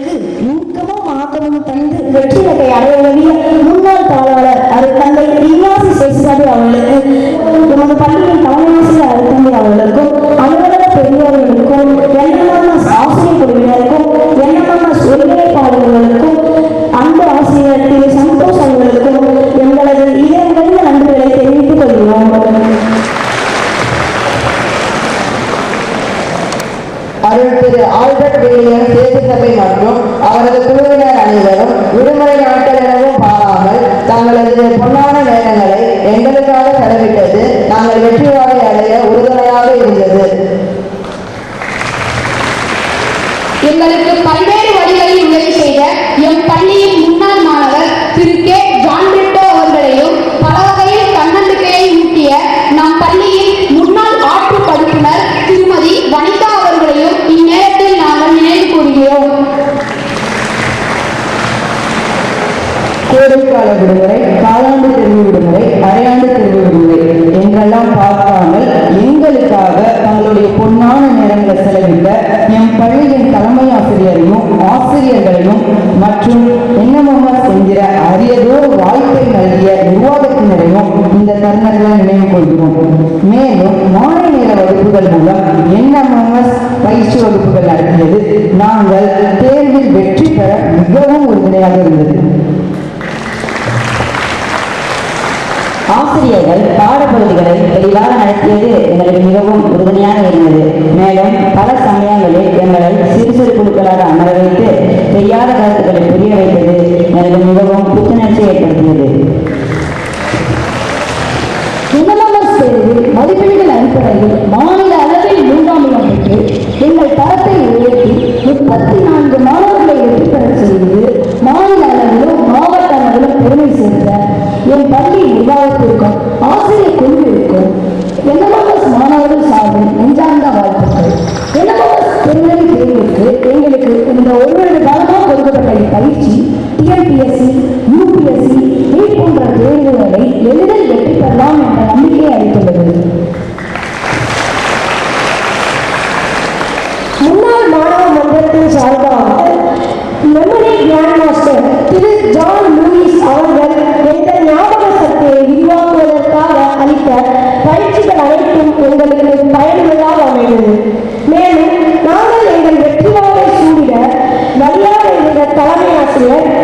இளைஞர்களுக்கு ஊக்கமும் ஆக்கமும் தந்து வெற்றி நகை அடைய வேண்டிய முன்னாள் பாலாளர் அது தந்தை இன்னாசி சேசாதி அவர்களுக்கு திரு ஆல்பர்ட் வில்லியம் சபை மற்றும் அவரது குழுவினர் கோடைக்கால விடுமுறை காலாண்டு தெரிவு விடுமுறை அரையாண்டு தெரிவு விடுமுறை என்றெல்லாம் பார்க்காமல் எங்களுக்காக தங்களுடைய பொன்னான நேரங்களை செலவிட்ட எம் பள்ளியின் தலைமை ஆசிரியரையும் ஆசிரியர்களையும் மற்றும் என்எம்எம்எஸ் என்கிற அரியதோர் வாய்ப்பை நல்கிய நிர்வாகத்தினரையும் இந்த தருணத்தில் நினைவு கொள்கிறோம் மேலும் மாலை நேர வகுப்புகள் மூலம் என்எம்எம்எஸ் பயிற்சி வகுப்புகள் நடத்தியது நாங்கள் தேர்வில் வெற்றி பெற மிகவும் உறுதுணையாக இருந்தது. ஆசிரியர்கள் பாடப்பகுதிகளை தெளிவாக நடத்தியது எங்களுக்கு மிகவும் உறுதுணையாக இருந்தது. மேலும் பல சமயங்களில் எங்களை சிறு சிறு குழுக்களாக அமர வைத்து தெரியாத கருத்துக்களை புரிய வைத்தது எனக்கு மிகவும் புத்துணர்ச்சி ஏற்படுத்தியது. என்எம்எஸ் தேர்வில் மதிப்பெண்கள் அடிப்படையில் மாநில அளவில் மூன்றாம் இடம் பெற்று எங்கள் தரத்தை உயர்த்தி முப்பத்தி நான்கு மாணவர்களை வெற்றி பெற செய்து மாநில அளவிலும் மாவட்ட அளவிலும் பெருமை சேர்த்த என் விவாதத்திற்கும் ஆசிரியர் குழுவிற்கும் என்னமாஸ் மாணவர்கள் சார்பில் நெஞ்சார்ந்த வாழ்த்துக்கள். என்னமாஸ் திருநெல்வேலி தேர்விற்கு எங்களுக்கு இந்த ஒவ்வொரு வருட காலமாக கொடுக்கப்பட்ட பயிற்சி டிஎன்பிஎஸ்சி யூபிஎஸ்சி இது போன்ற தேர்வுகளை எளிதில் வெற்றி பெறலாம் என்ற நம்பிக்கை அளித்துள்ளது. முன்னாள் மாணவ மன்றத்தின் சார்பாக லெமனி கிராண்ட் மாஸ்டர் திரு ஜான் Dios.